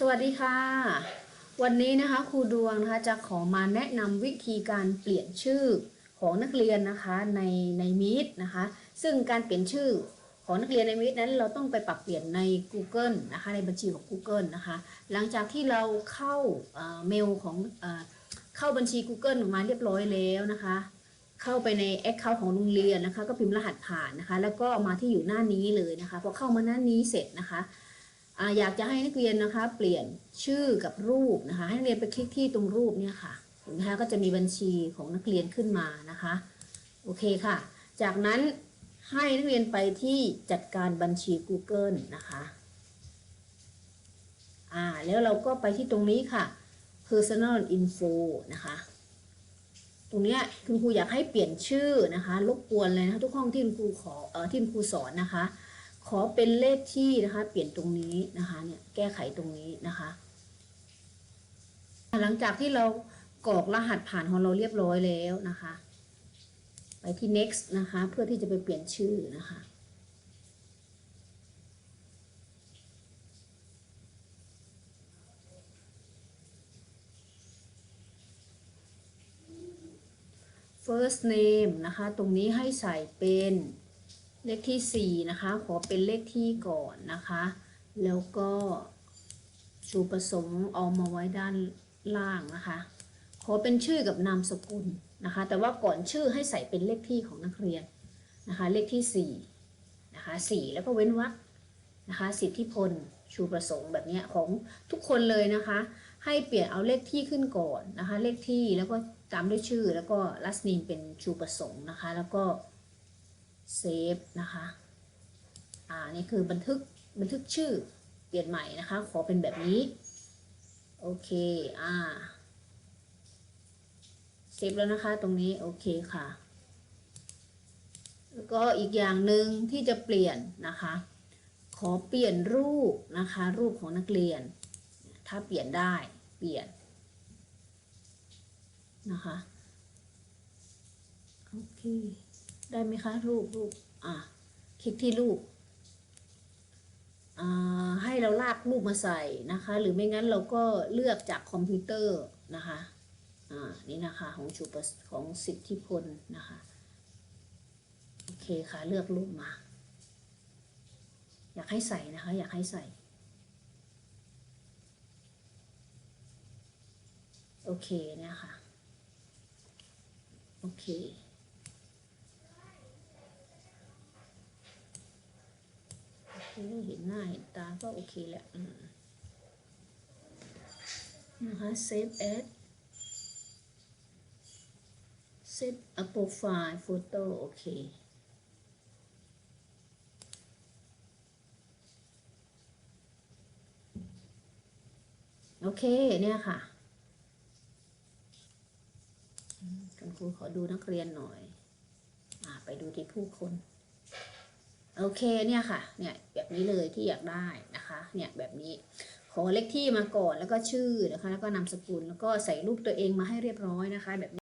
สวัสดีค่ะ วันนี้นะคะครูดวงนะคะจะขอมาแนะนำวิธีการเปลี่ยนชื่อของนักเรียนนะคะในในมีดนะคะ ซึ่งการเปลี่ยนชื่อของนักเรียนในมีดนั้นเราต้องไปปรับเปลี่ยนใน Google นะคะในบัญชีของ Google นะคะ หลังจากที่เราเข้าเอ่อเมลของอ่อเข้าบัญชี Google มาเรียบร้อยแล้วนะคะ เข้าไปใน Account ของโรงเรียนนะคะ ก็พิมพ์รหัสผ่านนะคะ แล้วก็มาที่อยู่หน้านี้เลยนะคะพอเข้ามาหน้านี้เสร็จนะคะ อยากจะให้นักเรียนนะคะ เปลี่ยนชื่อกับรูปนะคะ ให้นักเรียนไปคลิกที่ตรงรูปเนี่ยค่ะนไหมคะก็จะมีบัญชีของนักเรียนขึ้นมานะคะโอเคค่ะ จากนั้นให้นักเรียนไปที่จัดการบัญชี Google นะคะอ่าแล้วเราก็ไปที่ตรงนี้ค่ะ personal info นะคะตรงเนี้ยคุณครูอยากให้เปลี่ยนชื่อนะคะรบกวนเลยนะคะทุกห้องที่คุณครูขอเอ่อที่คุณครูสอนนะคะ ขอเป็นเลขที่นะคะ เปลี่ยนตรงนี้นะคะเนี่ยแก้ไขตรงนี้นะคะ หลังจากที่เรากรอกรหัสผ่านของเราเรียบร้อยแล้วนะคะ ไปที่ next นะคะ เพื่อที่จะไปเปลี่ยนชื่อนะคะ first name นะคะ ตรงนี้ให้ใส่เป็น เลขที่ 4 นะคะ ขอเป็นเลขที่ก่อนนะคะ แล้วก็ชูประสงค์เอามาไว้ด้านล่างนะคะ ขอเป็นชื่อกับนามสกุลนะคะ แต่ว่าก่อนชื่อให้ใส่เป็นเลขที่ของนักเรียนนะคะ เลขที่4นะคะ4แล้วก็เว้นวรรคนะคะ สิทธิพลชูประสงค์แบบนี้ของทุกคนเลยนะคะ ให้เปลี่ยนเอาเลขที่ขึ้นก่อนนะคะ เลขที่แล้วก็ตามด้วยชื่อแล้วก็ last name เป็นชูประสงค์นะคะ แล้วก็ เซฟนะคะ อ่า นี่คือบันทึกบันทึกชื่อเปลี่ยนใหม่นะคะ ขอเป็นแบบนี้ โอเค อ่า เซฟแล้วนะคะตรงนี้ โอเคค่ะ แล้วก็อีกอย่างหนึ่งที่จะเปลี่ยนนะคะ ขอเปลี่ยนรูปนะคะ รูปของนักเรียน ถ้าเปลี่ยนได้ เปลี่ยนนะคะ โอเค ได้ไหมคะรูปรูปอะคลิกที่รูปอ่าให้เราลากรูปมาใส่นะคะ หรือไม่งั้นเราก็เลือกจากคอมพิวเตอร์นะคะอ่านี่นะคะของชูปของสิทธิพลนะคะโอเคค่ะเลือกรูปมา อยากให้ใส่นะคะ อยากให้ใส่โอเคเนี่ยค่ะโอเค โอเคเห็นหน้าเห็นตาก็โอเคแหละนะคะ save as set a profile photo โอเคโอเค เนี่ยค่ะ คุณครูขอดูนักเรียนหน่อยอไปดูที่ผู้คน โอเคเนี่ยค่ะเนี่ยแบบนี้เลยที่อยากได้นะคะเนี่ยแบบนี้ขอเลขที่มาก่อนแล้วก็ชื่อนะคะแล้วก็นามสกุลแล้วก็ใส่รูปตัวเองมาให้เรียบร้อยนะคะแบบ